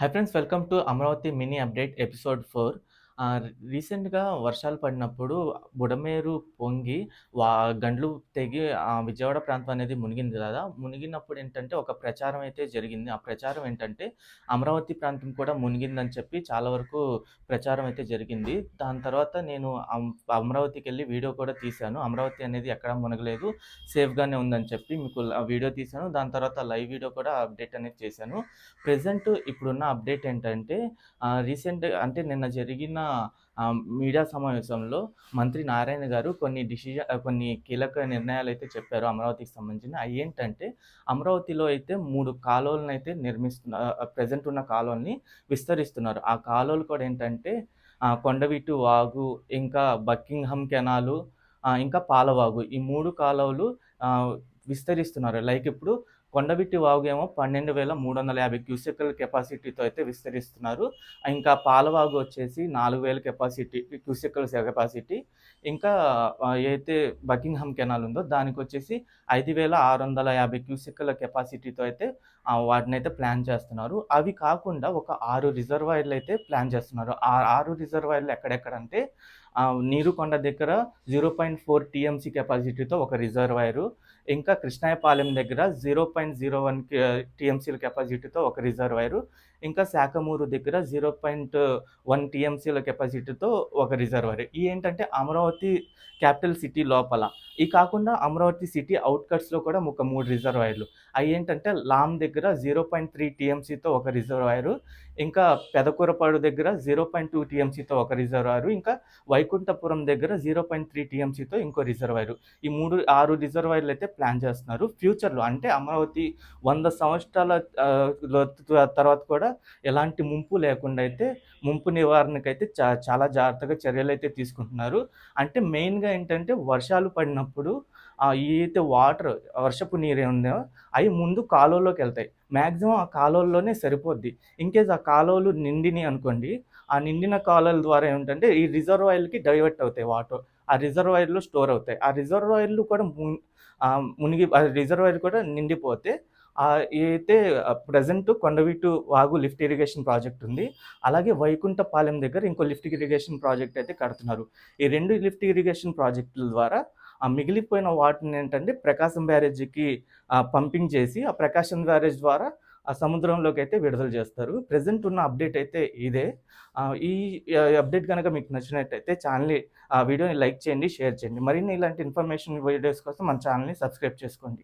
Hi friends welcome to Amaravati mini update episode four రీసెంట్గా వర్షాలు పడినప్పుడు బుడమేరు పొంగి వా గండ్లు తెగి ఆ విజయవాడ ప్రాంతం అనేది మునిగింది కదా! మునిగినప్పుడు ఏంటంటే ఒక ప్రచారం అయితే జరిగింది. ఆ ప్రచారం ఏంటంటే అమరావతి ప్రాంతం కూడా మునిగిందని చెప్పి చాలా వరకు ప్రచారం అయితే జరిగింది. దాని తర్వాత నేను అమ్- అమరావతికి వెళ్ళి వీడియో కూడా తీశాను. అమరావతి అనేది ఎక్కడ మునగలేదు. సేఫ్గానే ఉందని చెప్పి మీకు ల- వీడియో తీశాను. దాని తర్వాత లైవ్ వీడియో కూడా అప్డేట్ అనేది చేశాను. ప్రజెంట్ ఇప్పుడున్న అప్డేట్ ఏంటంటే రీసెంట్ అంటే నిన్న జరిగిన మీడియా సమావేశంలో మంత్రి నారాయణ గారు కొన్ని డిసిజన్ కొన్ని కీలక నిర్ణయాలు అయితే చెప్పారు అమరావతికి సంబంధించిన. అవి ఏంటంటే అమరావతిలో అయితే మూడు కాలువలను అయితే నిర్మిస్తున్నారు ప్రజెంట్ ఉన్న కాలువల్ని విస్తరిస్తున్నారు. ఆ కాలువలు కూడా ఏంటంటే ఆ, కొండవీటు వాగు ఇంకా బక్కింగ్హమ్ కెనాలు ఇంకా పాలవాగు ఈ మూడు కాలువలు విస్తరిస్తున్నారు. లైక్ ఇప్పుడు కొండబిట్టి వాగు ఏమో పన్నెండు వేల మూడు వందల యాభై క్యూసెక్ల కెపాసిటీతో అయితే విస్తరిస్తున్నారు. ఇంకా పాలవాగు వచ్చేసి నాలుగు వేల కెపాసిటీ క్యూసెక్ల కెపాసిటీ. ఇంకా ఏదైతే బకింగ్హామ్ కెనాల్ ఉందో దానికి వచ్చేసి ఐదు వేల ఆరు వందల యాభై క్యూసెక్ల కెపాసిటీతో అయితే వాటిని అయితే ప్లాన్ చేస్తున్నారు. అవి కాకుండా ఒక ఆరు రిజర్వాయర్లు అయితే ప్లాన్ చేస్తున్నారు. ఆ ఆరు రిజర్వాయర్లు ఎక్కడెక్కడంటే అంటే నీరుకొండ దగ్గర zero point four TMC capacity ఒక రిజర్వాయరు. ఇంకా కృష్ణాయపాలెం దగ్గర జీరో పాయింట్ జీరో వన్ టీఎంసీల కెపాసిటీతో ఒక రిజర్వాయరు. ఇంకా శాఖమూరు దగ్గర జీరో పాయింట్ వన్ టీఎంసీల కెపాసిటీతో ఒక రిజర్వాయర్. ఈ ఏంటంటే అమరావతి క్యాపిటల్ సిటీ లోపల. ఈ కాకుండా అమరావతి సిటీ అవుట్కట్స్లో కూడా ఒక మూడు రిజర్వాయర్లు. అవి ఏంటంటే లామ్ దగ్గర జీరో పాయింట్ త్రీ టీఎంసీతో ఒక రిజర్వాయరు. ఇంకా పెదకూరపాడు దగ్గర జీరో పాయింట్ టూ టీఎంసీతో ఒక రిజర్వాయరు. ఇంకా వైకుంఠపురం దగ్గర జీరో పాయింట్ త్రీ టీఎంసీతో ఇంకో రిజర్వాయర్. ఈ మూడు ఆరు రిజర్వాయర్లు అయితే ప్లాన్ చేస్తున్నారు. ఫ్యూచర్లో అంటే అమరావతి వంద సంవత్సరాల తర్వాత కూడా ఎలాంటి ముంపు లేకుండా అయితే ముంపు నివారణకైతే చా చాలా జాగ్రత్తగా చర్యలు అయితే తీసుకుంటున్నారు. అంటే మెయిన్గా ఏంటంటే వర్షాలు పడినప్పుడు ఆ ఏదైతే వాటర్ వర్షపు నీరు ఉందో అవి ముందు కాలువలోకి వెళ్తాయి. మ్యాక్సిమం ఆ కాలువల్లోనే సరిపోద్ది. ఇన్కేస్ ఆ కాలువలు నిండిని అనుకోండి ఆ నిండిన కాలువల ద్వారా ఏంటంటే ఈ రిజర్వాయర్లకి డైవర్ట్ అవుతాయి వాటర్. ఆ రిజర్వాయర్లు స్టోర్ అవుతాయి. ఆ రిజర్వాయర్లు కూడా మున్- మునిగి ఆ రిజర్వాయర్ కూడా నిండిపోతే అయితే present Kondaveetu Vagu lift irrigation project ఉంది అలాగే వైకుంఠపాలెం దగ్గర ఇంకో లిఫ్ట్ ఇరిగేషన్ ప్రాజెక్ట్ అయితే కడుతున్నారు. ఈ రెండు లిఫ్ట్ ఇరిగేషన్ ప్రాజెక్టుల ద్వారా ఆ మిగిలిపోయిన వాటిని ఏంటంటే ప్రకాశం బ్యారేజీకి పంపింగ్ చేసి ఆ ప్రకాశం బ్యారేజ్ ద్వారా ఆ సముద్రంలోకి అయితే విడుదల చేస్తారు. ప్రజెంట్ ఉన్న అప్డేట్ అయితే ఇదే. ఈ అప్డేట్ కనుక మీకు నచ్చినట్టయితే ఛానల్ ఆ వీడియోని లైక్ చేయండి షేర్ చేయండి. మరిన్ని ఇలాంటి ఇన్ఫర్మేషన్ వీడియోస్ కోసం మన ఛానల్ని సబ్స్క్రైబ్ చేసుకోండి.